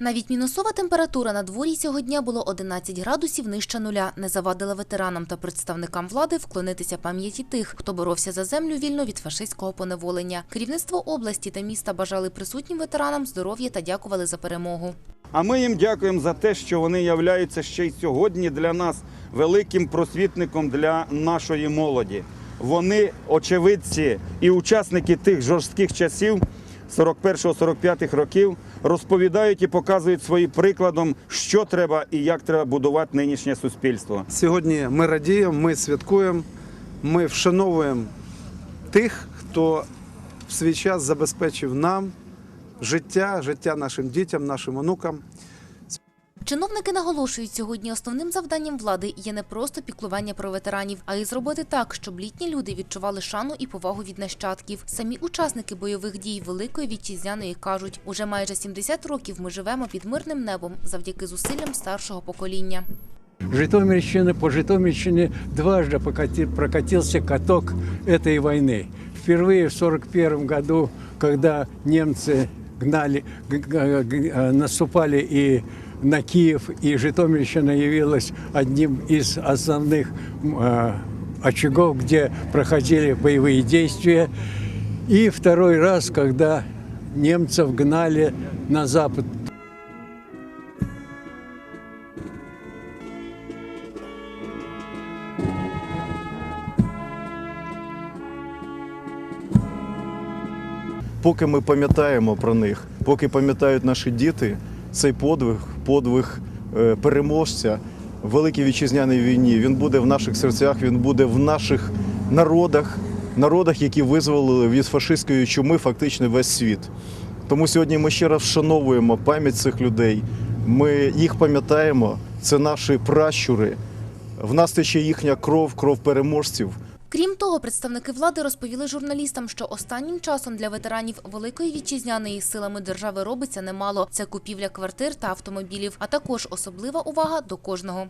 Навіть мінусова температура на дворі цього дня було 11 градусів нижче нуля. Не завадила ветеранам та представникам влади вклонитися пам'яті тих, хто боровся за землю вільно від фашистського поневолення. Керівництво області та міста бажали присутнім ветеранам здоров'я та дякували за перемогу. А ми їм дякуємо за те, що вони являються ще й сьогодні для нас великим просвітником для нашої молоді. Вони очевидці і учасники тих жорстких часів 41-45 років розповідають і показують своїм прикладом, що треба і як треба будувати нинішнє суспільство. Сьогодні ми радіємо, ми святкуємо, ми вшановуємо тих, хто в свій час забезпечив нам життя, життя нашим дітям, нашим онукам. Чиновники наголошують, сьогодні основним завданням влади є не просто піклування про ветеранів, а й зробити так, щоб літні люди відчували шану і повагу від нащадків. Самі учасники бойових дій Великої вітчизняної кажуть, уже майже 70 років ми живемо під мирним небом завдяки зусиллям старшого покоління. Житомирщина по Житомирщине дважды покати- прокатился каток этой войны. Впервые в 1941 году, когда немцы гнали, г- г- г- э, наступали и на Киев, и Житомирщина явилась одним из основных м, э, очагов, где проходили боевые действия. И второй раз, когда немцев гнали на запад поки ми пам'ятаємо про них, поки пам'ятають наші діти, цей подвиг, подвиг е, переможця в Великій Вітчизняній війні, він буде в наших серцях, він буде в наших народах, народах, які визволили від фашистської чуми фактично весь світ. Тому сьогодні ми ще раз вшановуємо пам'ять цих людей. Ми їх пам'ятаємо, це наші пращури. В нас тече їхня кров, кров переможців. Крім того, представники влади розповіли журналістам, що останнім часом для ветеранів Великої вітчизняної силами держави робиться немало. Це купівля квартир та автомобілів, а також особлива увага до кожного.